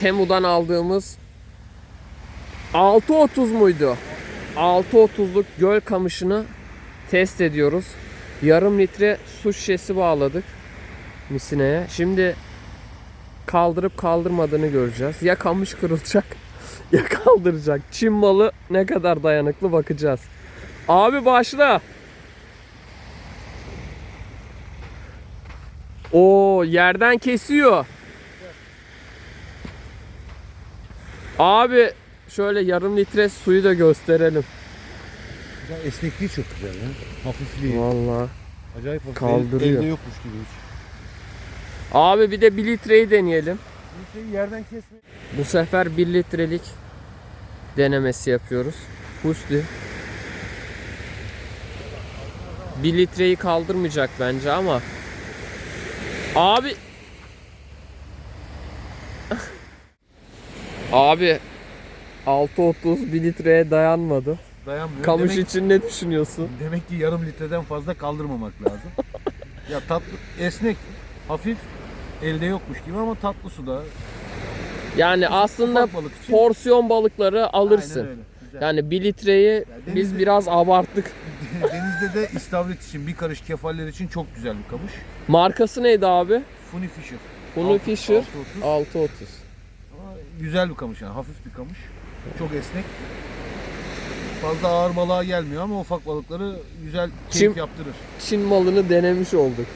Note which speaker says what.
Speaker 1: Temu'dan aldığımız 6.30 muydu? 6.30'luk göl kamışını test ediyoruz. Yarım litre su şişesi bağladık misineye. Şimdi kaldırıp kaldırmadığını göreceğiz. Ya kamış kırılacak ya kaldıracak. Çin malı ne kadar dayanıklı bakacağız. Abi başla. O yerden kesiyor. Abi şöyle yarım litre suyu da gösterelim.
Speaker 2: Ya esnekliği çok güzel ya. Hafifliği.
Speaker 1: Vallahi.
Speaker 2: Acayip hafif.
Speaker 1: Kaldırıyor.
Speaker 2: Elde yokmuş gibi hiç.
Speaker 1: Abi bir de 1 litreyi deneyelim.
Speaker 2: Şey yerden kesme.
Speaker 1: Bu sefer 1 litrelik denemesi yapıyoruz. Husli. 1 litreyi kaldırmayacak bence ama Abi Abi 6.30 1 litreye dayanmadı.
Speaker 2: Dayanmıyor.
Speaker 1: Kamış
Speaker 2: demek,
Speaker 1: için ne düşünüyorsun?
Speaker 2: demek ki yarım litreden fazla kaldırmamak lazım. ya tatlı, esnek, hafif, elde yokmuş gibi ama tatlı suda.
Speaker 1: Yani aslında
Speaker 2: Ufak balık için.
Speaker 1: porsiyon balıkları alırsın.
Speaker 2: Aynen öyle. Güzel.
Speaker 1: Yani 1 litreyi
Speaker 2: denizde-
Speaker 1: biz biraz abarttık.
Speaker 2: Denizde de istavrit için, bir karış kefaller için çok güzel bir kamış.
Speaker 1: Markası neydi abi?
Speaker 2: Funny Fisher. Altı-
Speaker 1: Fisher
Speaker 2: 6.30.
Speaker 1: 6.30.
Speaker 2: Ama güzel bir kamış yani hafif bir kamış. Çok esnek. Fazla ağır balığa gelmiyor ama ufak balıkları güzel keyif
Speaker 1: Çim-
Speaker 2: yaptırır.
Speaker 1: Çin malını denemiş olduk.